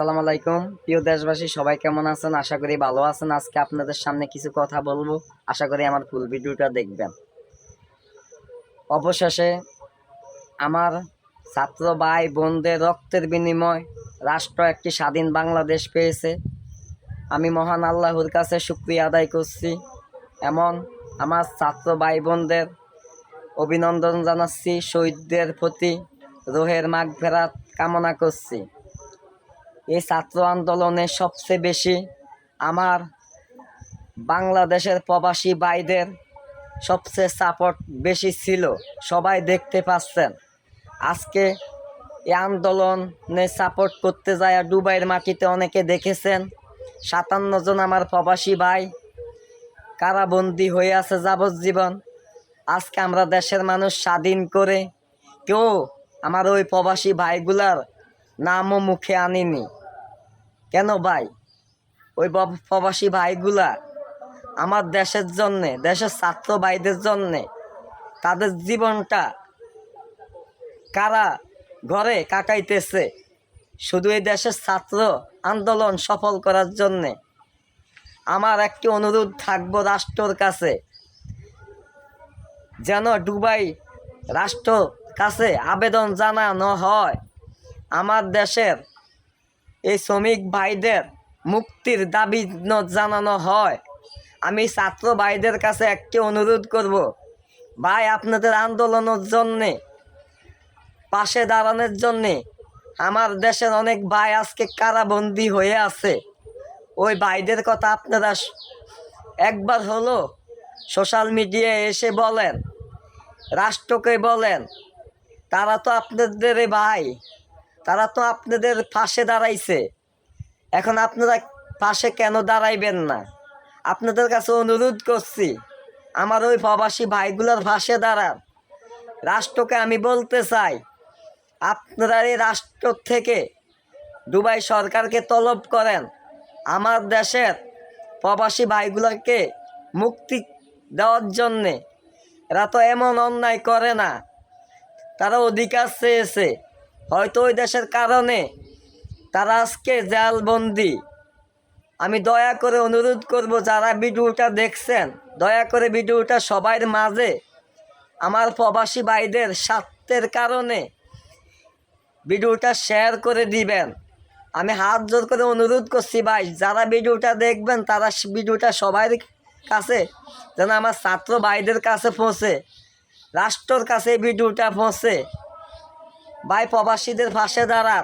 আসসালামু আলাইকুম। প্রিয় দেশবাসী, সবাই কেমন আছেন? আশা করি ভালো আছেন। আজকে আপনাদের সামনে কিছু কথা বলব। আশা করি আমার ফুল ভিডিওটা দেখবেন। অবশেষে আমার ছাত্র ভাই বোনদের রক্তের বিনিময় রাষ্ট্র একটি স্বাধীন বাংলাদেশ পেয়েছে। আমি মহান আল্লাহর কাছে শুক্রিয়া আদায় করছি এমন আমার ছাত্র ভাই বোনদের অভিনন্দন জানাচ্ছি, শহীদদের প্রতি রোহের মাঘ ফেরাত কামনা করছি। এই ছাত্র আন্দোলনে সবচেয়ে বেশি আমার বাংলাদেশের প্রবাসী ভাইদের সবচেয়ে সাপোর্ট বেশি ছিল। সবাই দেখতে পাচ্ছেন। আজকে এই আন্দোলনে সাপোর্ট করতে যায় দুবাইয়ের মাটিতে অনেকে দেখেছেন। সাতান্ন জন আমার প্রবাসী ভাই কারাবন্দি হয়ে আছে যাবজ্জীবন। আজকে আমরা দেশের মানুষ স্বাধীন করে কেউ আমার ওই প্রবাসী ভাইগুলার নামও মুখে আনিনি। কেন ভাই? ওই প্রবাসী ভাইগুলা আমার দেশের জন্যে, দেশের ছাত্র ভাইদের জন্যে তাদের জীবনটা কারা ঘরে কাটাইতেছে? শুধু এই দেশের ছাত্র আন্দোলন সফল করার জন্যে। আমার একটি অনুরোধ থাকব রাষ্ট্রর কাছে। যেন দুবাই রাষ্ট্র কাছে আবেদন জানানো হয়। আমার দেশের এই শ্রমিক ভাইদের মুক্তির দাবি জানানো হয়। আমি ছাত্র ভাইদের কাছে একটি অনুরোধ করব, ভাই, আপনাদের আন্দোলনের জন্যে, পাশে দাঁড়ানোর জন্যে, আমার দেশের অনেক ভাই আজকে কারাবন্দি হয়ে আছে। ওই ভাইদের কথা আপনারা একবার হলো সোশ্যাল মিডিয়ায় এসে বলেন, রাষ্ট্রকে বলেন, তারা তো আপনাদের ভাই। তারা তো আপনাদের পাশে দাঁড়াইছে। এখন আপনারা পাশে কেন দাঁড়াইবেন না? আপনাদের কাছে অনুরোধ করছি, আমার ওই প্রবাসী ভাইগুলোর পাশে দাঁড়ান। রাষ্ট্রকে আমি বলতে চাই, আপনারা এই রাষ্ট্র থেকে দুবাই সরকারকে তলব করেন। আমার দেশের প্রবাসী ভাইগুলোকে মুক্তি দেওয়ার জন্যে। এরা তো এমন অন্যায় করে না। তারা অধিকার চেয়েছে। হয়তো ওই দেশের কারণে তারা আজকে জেলবন্দি। আমি দয়া করে অনুরোধ করব, যারা ভিডিওটা দেখছেন, দয়া করে ভিডিওটা সবার মাঝে আমার প্রবাসী ভাইদের স্বার্থের কারণে ভিডিওটা শেয়ার করে দিবেন। আমি হাত জোর করে অনুরোধ করছি ভাই, যারা ভিডিওটা দেখবেন, তারা ভিডিওটা সবার কাছে, যেন আমার ছাত্র ভাইদের কাছে পৌঁছে, রাষ্ট্রর কাছে ভিডিওটা পৌঁছে। ভাই, প্রবাসীদের পাশে দাঁড়া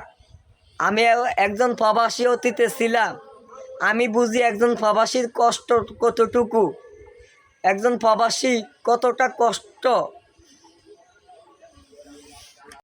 আমি একজন প্রবাসী অতীতে ছিলাম। আমি বুঝি একজন প্রবাসীর কষ্ট কতটুকু। একজন প্রবাসী কতটা কষ্ট